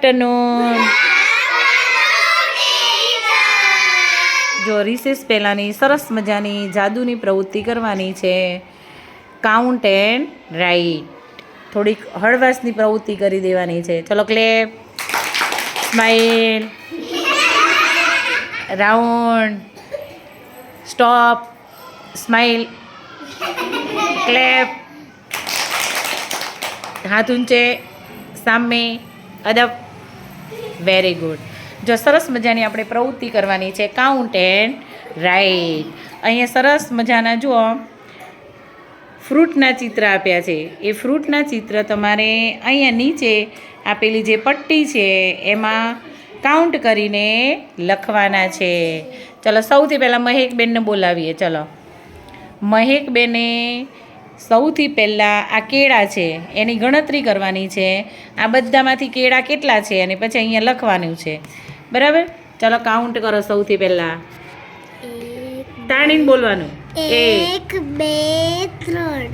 Afternoon જો recess પહેલાંની સરસ મજાની જાદુની પ્રવૃત્તિ કરવાની છે. કાઉન્ટ એન્ડ રાઈટ થોડીક હળવાશની પ્રવૃત્તિ કરી દેવાની છે. ચલો clap smile round stop smile clap હાથ ઊંચે. સામે. અદબ. વેરી ગુડ જો સરસ મજાની આપણે પ્રવૃત્તિ કરવાની છે કાઉન્ટ એન્ડ રાઈટ અહીંયા સરસ મજાના જુઓ ફ્રૂટના ચિત્ર આપ્યા છે. એ ફ્રૂટના ચિત્ર તમારે અહીંયા નીચે આપેલી જે પટ્ટી છે, એમાં કાઉન્ટ કરીને લખવાના છે. ચલો, સૌથી પહેલાં મહેકબેનને બોલાવીએ. ચલો. મહેકબેને સૌથી પહેલાં આ કેળા છે એની ગણતરી કરવાની છે. આ બધામાંથી કેળા કેટલા છે અને પછી અહીંયા લખવાનું છે. બરાબર? ચલો કાઉન્ટ કરો સૌથી પહેલાં. તાણીને બોલવાનું. એક બે ત્રણ.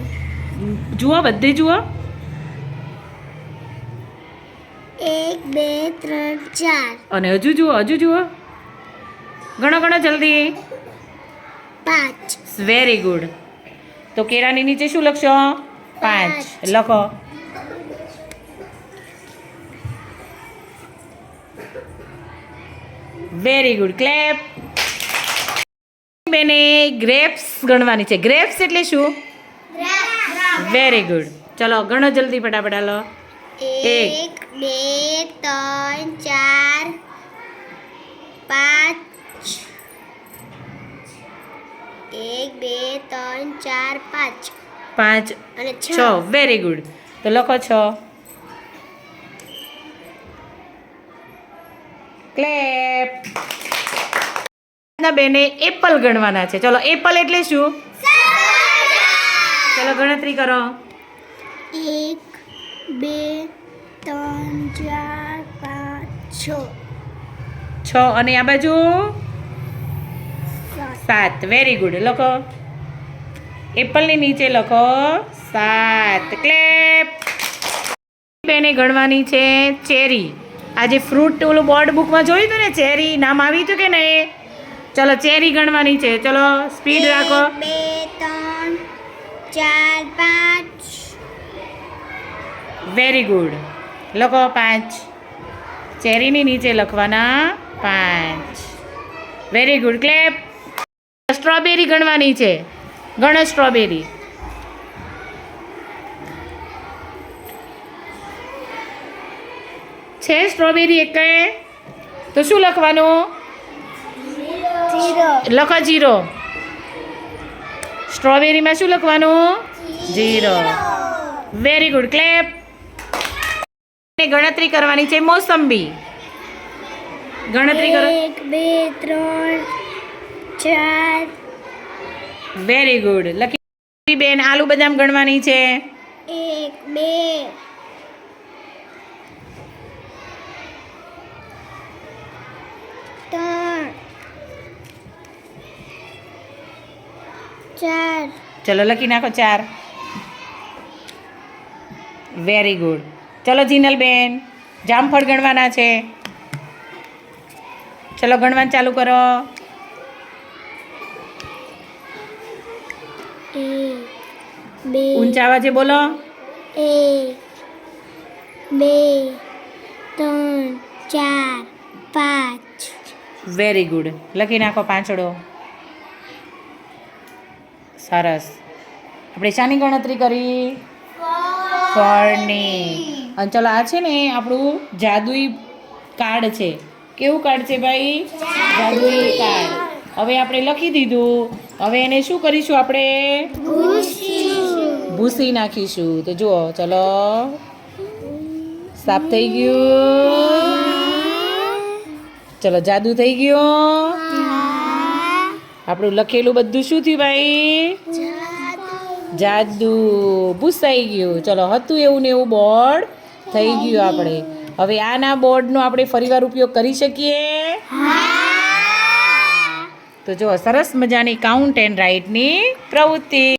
જુઓ બધે જુઓ. એક બે ત્રણ ચાર. અને હજુ જુઓ હજુ જુઓ. ઘણો ઘણો જલ્દી. પાંચ. વેરી ગુડ તો કેળાની નીચે શું લખશો? પાંચ. લખો. વેરી ગુડ ક્લેપ બેને ગ્રેપ્સ ગણવાની છે. ગ્રેપ્સ એટલે શું? વેરી ગુડ ચલો ઘણો જલ્દી ફટાફટ હાલો. એક બે ત્રણ ચાર પાંચ એક બે ત્રણ ચાર પાંચ. પાંચ અને છ. વેરી ગુડ તો લખો છ. ક્લેપ બેને એપલ ગણવાના છે. ચલો એપલ એટલે શું? ચલો ગણતરી કરો. એક બે ત્રણ ચાર પાંચ છ. છ. અને આ બાજુ? સાત. વેરી ગુડ લખો. એપલની નીચે લખો. સાત. ક્લેપ બેને ગણવાની છે ચેરી. આજે ફ્રૂટ ઓલું બોર્ડ બુકમાં જોયું હતું ને? ચેરી. નામ આવ્યું હતું કે નહીં? ચલો ચેરી ગણવાની છે. ચલો સ્પીડ રાખો. બે ત્રણ ચાર પાંચ. વેરી ગુડ લખો પાંચ. ચેરીની નીચે લખવાના પાંચ. વેરી ગુડ ક્લેપ સ્ટ્રોબેરી ગણવાની છે. ગણો સ્ટ્રોબેરી. છે સ્ટ્રોબેરી એક તો શું લખવાનું? લખો જીરો. સ્ટ્રોબેરીમાં શું લખવાનું? જીરો. વેરી ગુડ ક્લેપ ગણતરી કરવાની છે મોસંબી. ગણતરી કરો. એક બે ત્રણ ચાર વેરી ગુડ લખી બેન આલુ બદામ ગણવાની છે. એક બે. ત્રણ. ચાર. ચલો લખી નાખો ચાર. વેરી ગુડ ચલો જીનલ બેન જામફળ ગણવાના છે. ચલો ગણવાનું ચાલુ કરો. બે ઊંચા અવાજે બોલો. એક બે ત્રણ ચાર પાંચ. વેરી ગુડ લખી નાખો પાંચડો. સરસ. આપણે શાની ગણતરી કરી? ફળની. અને ચલો આ છે ને આપણું જાદુઈ કાર્ડ છે. કેવું કાર્ડ છે ભાઈ? જાદુઈ કાર્ડ. હવે આપણે લખી દીધું. હવે એને શું કરીશું આપણે? ભૂસી. નાખીશું. તો જુઓ ચલો. સાફ થઈ ગયું. ચલો જાદુ થઈ ગયો. આપણું લખેલું બધું શું થયું ભાઈ? જાદુ. ભૂસાઈ ગયું. ચલો હતું એવું ને એવું બોર્ડ થઈ ગયું આપણે. હવે આના બોર્ડનો આપણે ફરીવાર ઉપયોગ કરી શકીએ? તો જો સરસ મજાની કાઉન્ટ એન્ડ રાઇટની પ્રવૃત્તિ.